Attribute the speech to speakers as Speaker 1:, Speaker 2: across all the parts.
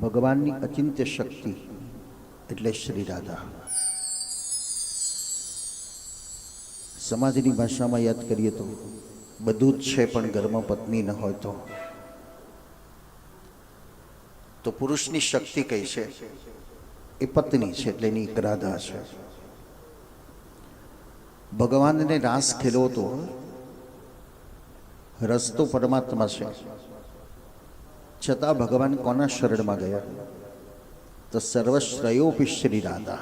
Speaker 1: ભગવાનની અચિંત્ય શક્તિ એટલે શ્રી રાધા. સમાજની ભાષામાં યાદ કરીએ તો બધું જ છે પણ ઘરમાં પત્ની ન હોય તો. તો પુરુષની શક્તિ કઈ છે? એ પત્ની છે એટલે એની એક રાધા છે. ભગવાનને રાસ ખેલવો તો રસ્તો પરમાત્મા છે. છતાં ભગવાન કોના શરણમાં ગયા? તો સર્વશ્રયોપી શ્રી રાધા.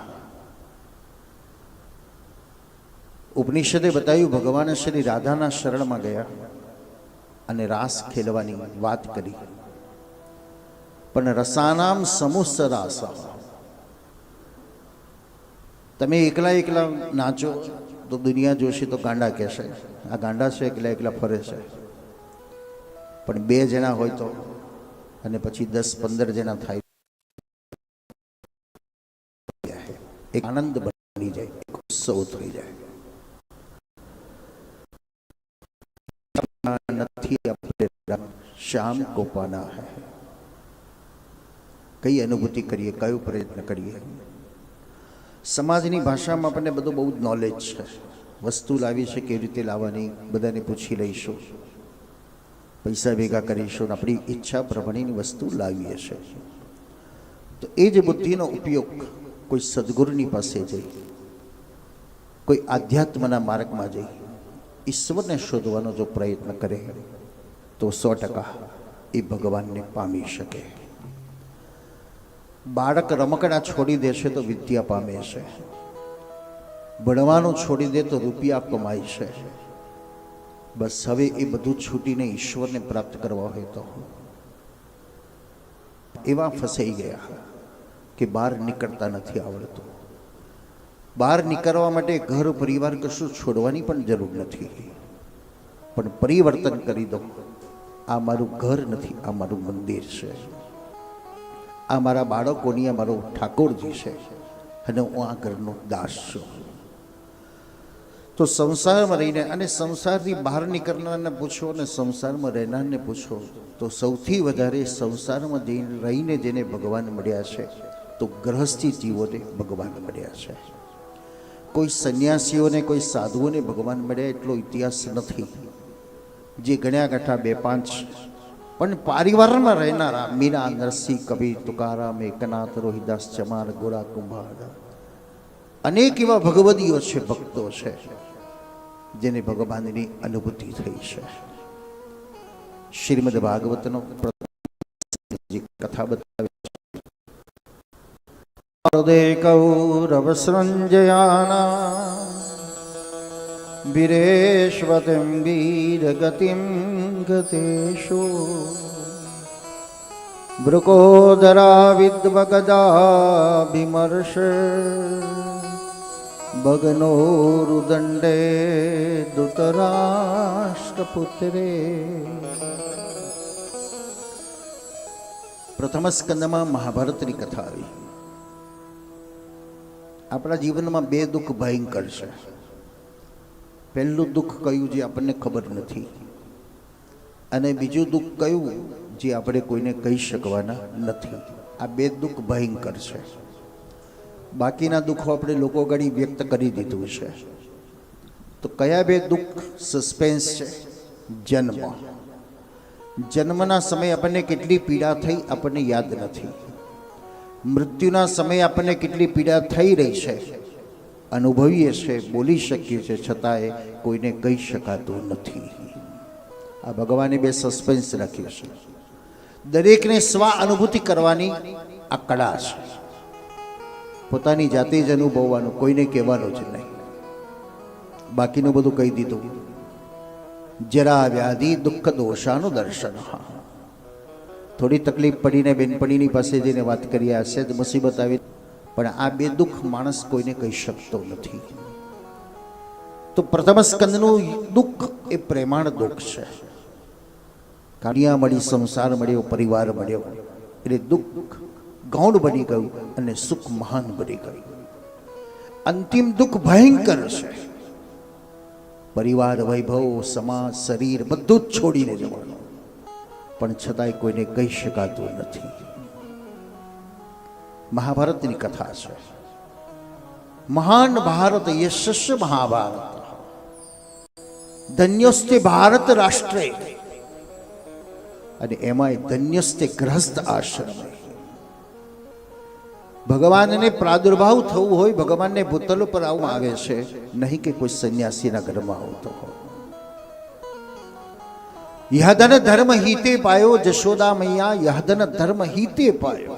Speaker 1: ઉપનિષદે બતાવ્યું, ભગવાન શ્રી રાધાના શરણમાં ગયા અને રાસ ખેલવાની વાત કરી. પણ રસાનામ સમુસ રાસા. તમે એકલા એકલા નાચો, તો દુનિયા જોશે તો ગાંડા કહેશે. આ ગાંડા છે, એકલા એકલા ફરે છે. પણ બે જણા હોય તો અને પછી દસ પંદર જણા થાય. એક આનંદ બની જાય, એક ઉત્સવ થઈ જાય. નથી, આપણે શ્યામ કો હૈ. કઈ અનુભૂતિ કરીએ, કયો પ્રયત્ન કરીએ? સમાજની ભાષામાં આપણને બધું બહુ જ નોલેજ છે. વસ્તુ લાવી છે કેવી રીતે લાવવાની, બધાને પૂછી લઈશું. પૈસા ભેગા કરીશું આપણી ઈચ્છા પ્રમાણેની વસ્તુ લાવીએ છીએ. તો એ જ બુદ્ધિનો ઉપયોગ કોઈ સદગુરુની પાસે જઈ, કોઈ આધ્યાત્મના માર્ગમાં જઈ, ઈશ્વરને શોધવાનો જો પ્રયત્ન કરે, તો સો ટકા એ ભગવાનને પામી શકે. બાળક રમકડા છોડી દેશે તો વિદ્યા પામે છે. ભણવાનું છોડી દે તો રૂપિયા કમાય છે. બસ હવે એ બધું છૂટીને ઈશ્વરને પ્રાપ્ત કરવા હોય તો. એવા ફસાઈ ગયા કે બહાર નીકળતા નથી આવડતું. બહાર નીકળવા માટે ઘર, પરિવાર કશું છોડવાની પણ જરૂર નથી. પણ પરિવર્તન કરી દો. આ મારું ઘર નથી, આ મારું મંદિર છે. આ મારા બાળકોની, આ મારો ઠાકોરજી છે. અને હું આ ઘરનો દાસ છું. તો સંસારમાં રહીને અને સંસારથી બહાર નીકળનારને પૂછો અને સંસારમાં રહેનારને પૂછો, તો સૌથી વધારે સંસારમાં રહીને જેને ભગવાન મળ્યા છે, તો ગ્રહસ્થી જીવોને ભગવાન મળ્યા છે. કોઈ સંન્યાસીઓને, કોઈ સાધુઓને ભગવાન મળ્યા એટલો ઇતિહાસ નથી, જે ગણ્યા ગાંઠા બે પાંચ. પણ પરિવારમાં રહેનારા મીરા નરસિંહ, કબીર, તુકારામ, એકનાથ, રોહિદાસ ચમાર ગોરા કુંભાર અનેક એવા ભગવદીઓ છે, ભક્તો છે. જેને ભગવાનની અનુભૂતિ થઈ છે. શ્રીમદ ભાગવતનો કથા બતાવે હૃદય કૌરવ સંજયાના, વીરેશ્વતિમ વીરગતિમ ગતેશો વૃકોદરા વિદ્વગદાભિમર્ષ ભગનોરુદંડે દુતરાષ્ટ્રપુત્રે પ્રથમ સ્કંદમાં મહાભારતની કથા આવી. આપણા જીવનમાં બે દુઃખ ભયંકર છે. પહેલું દુઃખ કયું જે આપણને ખબર નથી અને બીજું દુઃખ કયું જે આપણે કોઈને કહી શકવાના નથી. આ બે દુઃખ ભયંકર છે. બાકીના દુઃખો આપણે લોકો ગણી વ્યક્ત કરી દીધું છે. તો કયા બે દુઃખ સસ્પેન્સ છે? જન્મ. જન્મના સમયે આપણને કેટલી પીડા થઈ આપણને યાદ નથી. મૃત્યુના સમયે આપણને કેટલી પીડા થઈ રહી છે. અનુભવીએ છે, બોલી શકીએ છીએ છતાંય કોઈને કહી શકાતું નથી. આ ભગવાને બે સસ્પેન્સ રાખ્યું છે. દરેકને સ્વ અનુભૂતિ કરવાની આ કળા છે. પોતાની જાતે જ અનુભવવાનું, કોઈને કહેવાનું જ નહીં. બાકીનું બધું કહી દીધું. જરા વ્યાધિ દુઃખ દોષાનું દર્શન. થોડી તકલીફ પડીને બેનપણીની પાસે જઈને વાત કરી હશે જ મુસીબત આવી. પણ આ બે દુઃખ માણસ કોઈને કહી શકતો નથી. તો પ્રથમ સ્કંદનું દુઃખ એ પ્રેમાણ દુઃખ છે. કાનિયા મળી, સંસાર મળ્યો, પરિવાર મળ્યો. એટલે દુઃખ ગૌણ બની ગયું અને સુખ મહાન બની ગયું. અંતિમ દુઃખ ભયંકર છે. પરિવાર, વૈભવ, સમાજ, શરીર બધું જ છોડીને જવાનું. પણ છતાંય કોઈને કહી શકાતું નથી. મહાભારતની કથા છે. મહાન ભારત યશસ્વ મહાભારત. ધન્યસ્તે ભારત રાષ્ટ્રે. અને એમાંય ધન્યસ્તે ગ્રસ્ત આશ્રમ. ભગવાનને પ્રાદુર્ભાવ થવું હોય, ભગવાનને ભૂતલ ઉપર આવવામાં આવે છે. નહીં કે કોઈ સંન્યાસીના ઘરમાં આવતો હોય. યહદન ધર્મ હિતે પાયો જશોદા મૈયા, યહદન ધર્મ હિતે પાયો.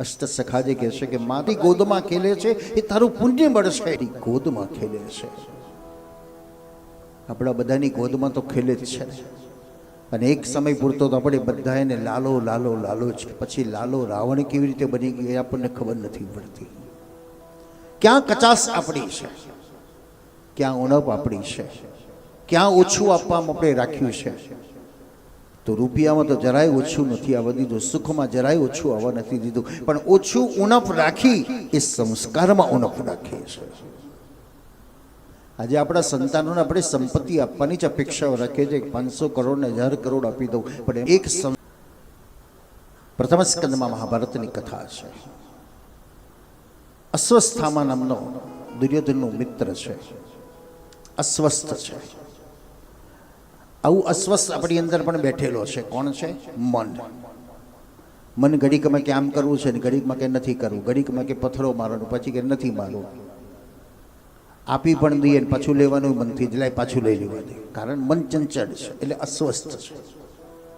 Speaker 1: અષ્ટ સખાજે કહે છે કે મારી ગોદમાં ખેલે છે, એ તારું પુણ્ય મળશે. ગોદમાં ખેલે છે. આપણા બધાની ગોદમાં તો ખેલે જ છે. અને એક સમય પૂરતો તો આપણે બધા એને લાલો લાલો લાલો છે પછી લાલો રાવણ કેવી રીતે બની ગઈ એ આપણને ખબર નથી પડતી. ક્યાં કચાસ આપણી છે? ક્યાં ઉણપ આપણી છે? ક્યાં ઓછું આપવામાં આપણે રાખ્યું છે? તો રૂપિયામાં તો જરાય ઓછું નથી આવવા દીધું, સુખમાં જરાય ઓછું આવવા નથી દીધું. પણ ઓછું ઉણપ રાખી એ સંસ્કારમાં ઉણપ રાખીએ છે આજે આપણા સંતાનોને આપણે સંપત્તિ આપવાની જ અપેક્ષાઓ રાખીએ છીએ પાંચસો કરોડ ને હજાર કરોડ આપી દઉં. પણ એક પ્રથમ સ્કંદમાં મહાભારતની કથા છે. અસ્વસ્થામાં નામનો દુર્યોધનનો મિત્ર છે. અસ્વસ્થ છે. આવું અસ્વસ્થ આપણી અંદર પણ બેઠેલો છે. કોણ છે? મન. મન ઘડીકમાં કે આમ કરવું છે ને ઘડીકમાં કે નથી કરવું? ઘડીકમાં કે પથ્થરો મારવાનું, પછી કે નથી મારવું? આપી પણ દઈએ પાછું લેવાનું મનથી જ લાય, પાછું લઈ લેવા દે કારણ મન ચંચળ છે, એટલે અસ્વસ્થ છે.